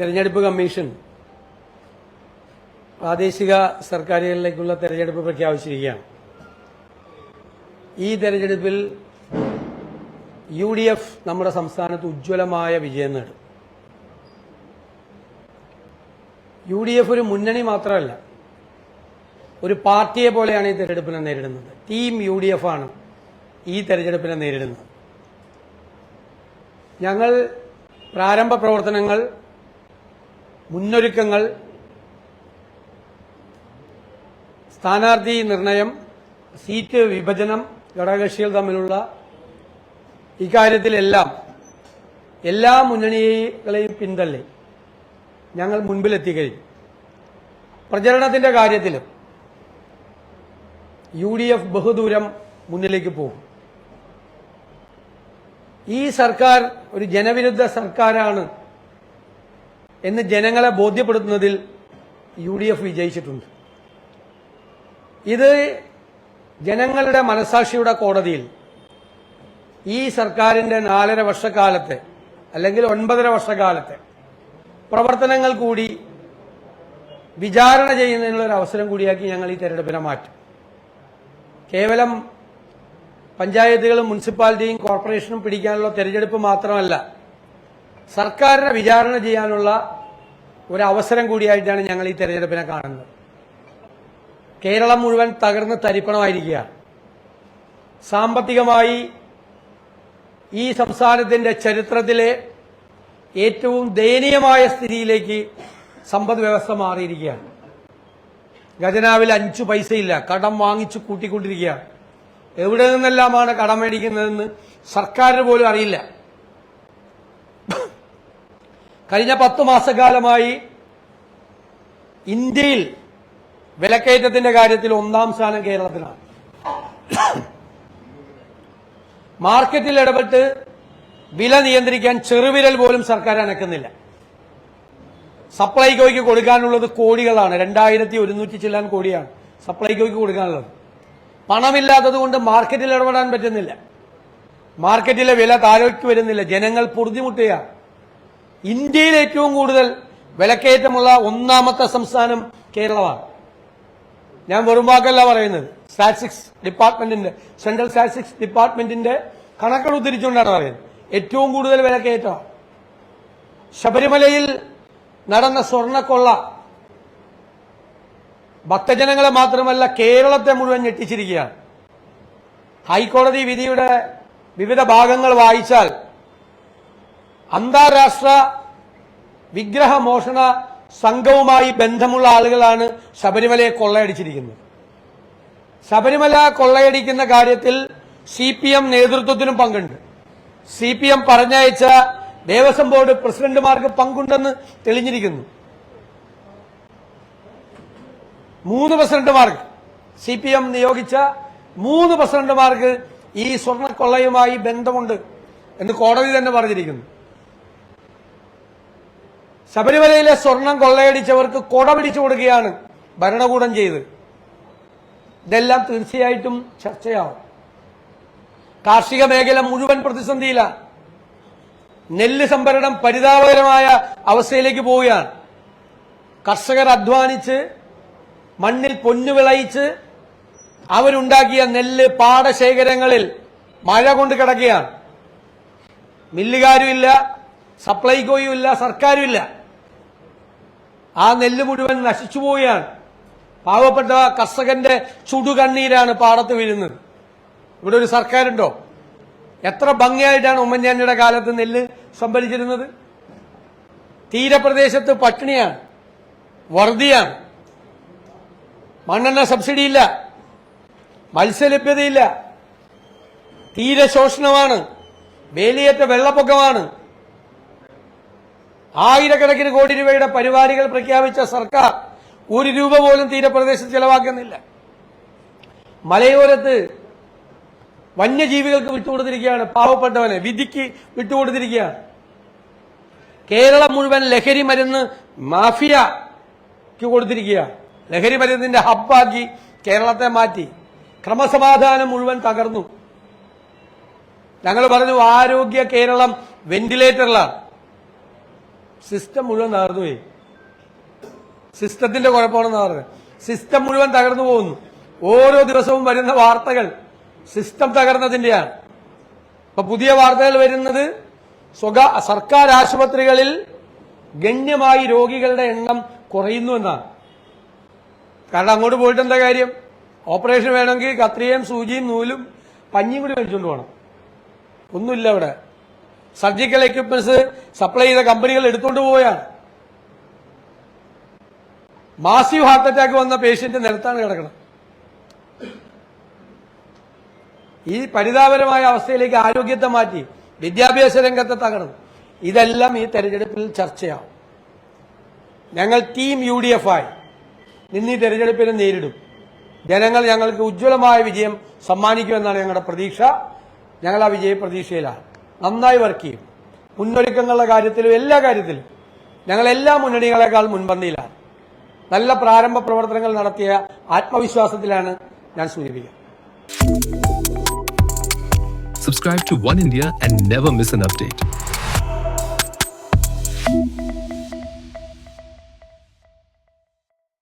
തെരഞ്ഞെടുപ്പ് കമ്മീഷൻ പ്രാദേശിക സർക്കാരുകളിലേക്കുള്ള തെരഞ്ഞെടുപ്പ് പ്രഖ്യാപിച്ചിരിക്കുകയാണ്. ഈ തെരഞ്ഞെടുപ്പിൽ യു ഡി എഫ് നമ്മുടെ സംസ്ഥാനത്ത് ഉജ്ജ്വലമായ വിജയം നേടും. യു ഡി എഫ് ഒരു മുന്നണി മാത്രമല്ല ഒരു പാർട്ടിയെ പോലെയാണ് ഈ തെരഞ്ഞെടുപ്പിനെ നേരിടുന്നത്. ടീം യു ഡി എഫ് ആണ് ഈ തെരഞ്ഞെടുപ്പിനെ നേരിടുന്നത്. ഞങ്ങൾ പ്രാരംഭ പ്രവർത്തനങ്ങൾ മുന്നൊരുക്കങ്ങൾ സ്ഥാനാർത്ഥി നിർണയം സീറ്റ് വിഭജനം ഘടകകക്ഷികൾ തമ്മിലുള്ള ഇക്കാര്യത്തിലെല്ലാം എല്ലാ മുന്നണികളെയും പിന്തള്ളി ഞങ്ങൾ മുൻപിലെത്തിക്കഴിഞ്ഞു. പ്രചരണത്തിന്റെ കാര്യത്തിലും യു ഡി എഫ് ബഹുദൂരം മുന്നിലേക്ക് പോകും. ഈ സർക്കാർ ഒരു ജനവിരുദ്ധ സർക്കാരാണ് എന്ന് ജനങ്ങളെ ബോധ്യപ്പെടുത്തുന്നതിൽ യു ഡി എഫ് വിജയിച്ചിട്ടുണ്ട്. ഇത് ജനങ്ങളുടെ മനസാക്ഷിയുടെ കോടതിയിൽ ഈ സർക്കാരിന്റെ നാലര വർഷക്കാലത്തെ അല്ലെങ്കിൽ ഒൻപതര വർഷക്കാലത്തെ പ്രവർത്തനങ്ങൾ കൂടി വിചാരണ ചെയ്യുന്നതിനുള്ള ഒരു അവസരം കൂടിയാക്കി ഞങ്ങൾ ഈ തെരഞ്ഞെടുപ്പിനെ മാറ്റും. കേവലം പഞ്ചായത്തുകളും മുനിസിപ്പാലിറ്റിയും കോർപ്പറേഷനും പിടിക്കാനുള്ള തെരഞ്ഞെടുപ്പ് മാത്രമല്ല സർക്കാരിനെ വിചാരണ ചെയ്യാനുള്ള ഒരു അവസരം കൂടിയായിട്ടാണ് ഞങ്ങൾ ഈ തെരഞ്ഞെടുപ്പിനെ കാണുന്നത്. കേരളം മുഴുവൻ തകർന്ന് തരിപ്പണമായിരിക്കുകയാണ് സാമ്പത്തികമായി ഈ സംസ്ഥാനത്തിന്റെ ചരിത്രത്തിലെ ഏറ്റവും ദയനീയമായ സ്ഥിതിയിലേക്ക് സമ്പദ് വ്യവസ്ഥ മാറിയിരിക്കുകയാണ്. ഖജനാവിൽ അഞ്ചു പൈസയില്ല. കടം വാങ്ങിച്ചു കൂട്ടിക്കൊണ്ടിരിക്കുകയാണ്. എവിടെ നിന്നെല്ലാമാണ് കടം മേടിക്കുന്നതെന്ന് സർക്കാരിന് പോലും അറിയില്ല. കഴിഞ്ഞ പത്തു മാസക്കാലമായി ഇന്ത്യയിൽ വിലക്കയറ്റത്തിന്റെ കാര്യത്തിൽ ഒന്നാം സ്ഥാനം കേരളത്തിലാണ്. മാർക്കറ്റിൽ ഇടപെട്ട് വില നിയന്ത്രിക്കാൻ ചെറുവിരൽ പോലും സർക്കാർ അനക്കുന്നില്ല. സപ്ലൈകോയ്ക്ക് കൊടുക്കാനുള്ളത് കോടികളാണ്. രണ്ടായിരത്തി ഒരുന്നൂറ്റി ചില്ലാൻ കോടിയാണ് സപ്ലൈകോയ്ക്ക് കൊടുക്കാനുള്ളത്. പണമില്ലാത്തത് കൊണ്ട് മാർക്കറ്റിൽ ഇടപെടാൻ പറ്റുന്നില്ല. മാർക്കറ്റിലെ വില താഴേക്ക് വരുന്നില്ല. ജനങ്ങൾ പൊറുതിമുട്ടുകയാണ്. ഇന്ത്യയിൽ ഏറ്റവും കൂടുതൽ വിലക്കയറ്റമുള്ള ഒന്നാമത്തെ സംസ്ഥാനം കേരളമാണ്. ഞാൻ വെറും വാക്കല്ല പറയുന്നത്. സ്റ്റാറ്റിസ്റ്റിക്സ് ഡിപ്പാർട്ട്മെന്റിന്റെ സെൻട്രൽ സ്റ്റാറ്റിസ്റ്റിക്സ് ഡിപ്പാർട്ട്മെന്റിന്റെ കണക്കുകൾ ഉദ്ധരിച്ചുകൊണ്ടാണ് പറയുന്നത്. ഏറ്റവും കൂടുതൽ വിലക്കയറ്റമാണ്. ശബരിമലയിൽ നടന്ന സ്വർണക്കൊള്ള ഭക്തജനങ്ങളെ മാത്രമല്ല കേരളത്തെ മുഴുവൻ ഞെട്ടിച്ചിരിക്കുകയാണ്. ഹൈക്കോടതി വിധിയുടെ വിവിധ ഭാഗങ്ങൾ വായിച്ചാൽ അന്താരാഷ്ട്ര വിഗ്രഹമോഷണ സംഘവുമായി ബന്ധമുള്ള ആളുകളാണ് ശബരിമലയെ കൊള്ളയടിച്ചിരിക്കുന്നത്. ശബരിമല കൊള്ളയടിക്കുന്ന കാര്യത്തിൽ സി പി എം നേതൃത്വത്തിനും പങ്കുണ്ട്. സി പി എം പറഞ്ഞയച്ച ദേവസ്വം ബോർഡ് പ്രസിഡന്റുമാർക്ക് പങ്കുണ്ടെന്ന് തെളിഞ്ഞിരിക്കുന്നു. മൂന്ന് പ്രസിഡന്റുമാർക്ക് സി പി എം നിയോഗിച്ച മൂന്ന് പ്രസിഡന്റുമാർക്ക് ഈ സ്വർണക്കൊള്ളയുമായി ബന്ധമുണ്ട് എന്ന് കോടതി തന്നെ പറഞ്ഞിരിക്കുന്നു. ശബരിമലയിലെ സ്വർണം കൊള്ളയടിച്ചവർക്ക് കൊട പിടിച്ചു കൊടുക്കുകയാണ് ഭരണകൂടം ചെയ്ത്. ഇതെല്ലാം തീർച്ചയായിട്ടും ചർച്ചയാവും. കാർഷിക മേഖല മുഴുവൻ പ്രതിസന്ധിയിലാണ് നെല്ല് സംഭരണം പരിതാപകരമായ അവസ്ഥയിലേക്ക് പോവുകയാണ്. കർഷകർ അധ്വാനിച്ച് മണ്ണിൽ പൊന്നു വിളയിച്ച് അവരുണ്ടാക്കിയ നെല്ല് പാടശേഖരങ്ങളിൽ മഴ കൊണ്ട് കിടക്കുകയാണ്. മില്ലുകാരും ഇല്ല സപ്ലൈകോയും ഇല്ല സർക്കാരും ഇല്ല. ആ നെല്ല് മുഴുവൻ നശിച്ചു പോവുകയാണ്. പാവപ്പെട്ട കർഷകന്റെ ചുടുകണ്ണീരാണ് പാടത്ത് വീഴുന്നത്. ഇവിടെ ഒരു സർക്കാരുണ്ടോ? എത്ര ഭംഗിയായിട്ടാണ് ഉമ്മൻചാണ്ടിയുടെ കാലത്ത് നെല്ല് സംഭരിച്ചിരുന്നത്? തീരപ്രദേശത്ത് പട്ടിണിയാണ്. വറുതിയാണ് മണ്ണെണ്ണ സബ്സിഡി ഇല്ല മത്സ്യലഭ്യതയില്ല തീരശോഷണമാണ് വേലിയേറ്റ വെള്ളപ്പൊക്കമാണ്. ആയിരക്കണക്കിന് കോടി രൂപയുടെ പരിപാടികൾ പ്രഖ്യാപിച്ച സർക്കാർ ഒരു രൂപ പോലും തീരപ്രദേശത്ത് ചെലവാക്കുന്നില്ല. മലയോരത്ത് വന്യജീവികൾക്ക് വിട്ടുകൊടുത്തിരിക്കുകയാണ്. പാവപ്പെട്ടവനെ വിധിക്ക് വിട്ടുകൊടുത്തിരിക്കുകയാണ്. കേരളം മുഴുവൻ ലഹരി മരുന്ന് മാഫിയക്ക് കൊടുത്തിരിക്കുകയാണ്. ലഹരി മരുന്നിന്റെ ഹബ്ബാക്കി കേരളത്തെ മാറ്റി. ക്രമസമാധാനം മുഴുവൻ തകർന്നു. ഞങ്ങൾ പറഞ്ഞു ആരോഗ്യ കേരളം വെന്റിലേറ്ററിലാണ്. സിസ്റ്റം മുഴുവൻ തകർന്നു പോയി. സിസ്റ്റത്തിന്റെ കുഴപ്പമാണെന്ന് പറഞ്ഞത് സിസ്റ്റം മുഴുവൻ തകർന്നു പോകുന്നു. ഓരോ ദിവസവും വരുന്ന വാർത്തകൾ സിസ്റ്റം തകർന്നതിന്റെയാണ്. ഇപ്പൊ പുതിയ വാർത്തകൾ വരുന്നത് സ്വകാ സർക്കാർ ആശുപത്രികളിൽ ഗണ്യമായി രോഗികളുടെ എണ്ണം കുറയുന്നു എന്നാണ്. കാരണം അങ്ങോട്ട് പോയിട്ട് എന്താ കാര്യം? ഓപ്പറേഷൻ വേണമെങ്കിൽ കത്രിയയും സൂചിയും നൂലും പഞ്ഞിയും കൂടി മേടിച്ചുകൊണ്ട് പോകണം ഒന്നുമില്ല അവിടെ സർജിക്കൽ എക്യുപ്മെന്റ്സ് സപ്ലൈ ചെയ്ത കമ്പനികൾ എടുത്തുകൊണ്ട് പോവുകയാണ്. മാസീവ് ഹാർട്ട് അറ്റാക്ക് വന്ന പേഷ്യന്റ് നിരത്താണ് കിടക്കണം ഈ പരിതാപകരമായ അവസ്ഥയിലേക്ക് ആരോഗ്യത്തെ മാറ്റി വിദ്യാഭ്യാസ രംഗത്തെ തകർന്നു. ഇതെല്ലാം ഈ തെരഞ്ഞെടുപ്പിൽ ചർച്ചയാവും. ഞങ്ങൾ ടീം യു ഡി എഫ് ആയി നിന്ന് ഈ തെരഞ്ഞെടുപ്പിനെ നേരിടും. ജനങ്ങൾ ഞങ്ങൾക്ക് ഉജ്ജ്വലമായ വിജയം സമ്മാനിക്കുമെന്നാണ് ഞങ്ങളുടെ പ്രതീക്ഷ. ഞങ്ങൾ ആ വിജയ പ്രതീക്ഷയിലാണ് നന്നായി വർക്ക് ചെയ്യും. മുന്നൊരുക്കങ്ങളുടെ കാര്യത്തിലും എല്ലാ കാര്യത്തിലും. ഞങ്ങൾ എല്ലാ മുന്നണികളെക്കാൾ മുൻപന്തിയിലാണ്. നല്ല പ്രാരംഭ പ്രവർത്തനങ്ങൾ നടത്തിയ ആത്മവിശ്വാസത്തിലാണ് ഞാൻ സൂചിപ്പിക്കുക Subscribe to One India and never miss an update.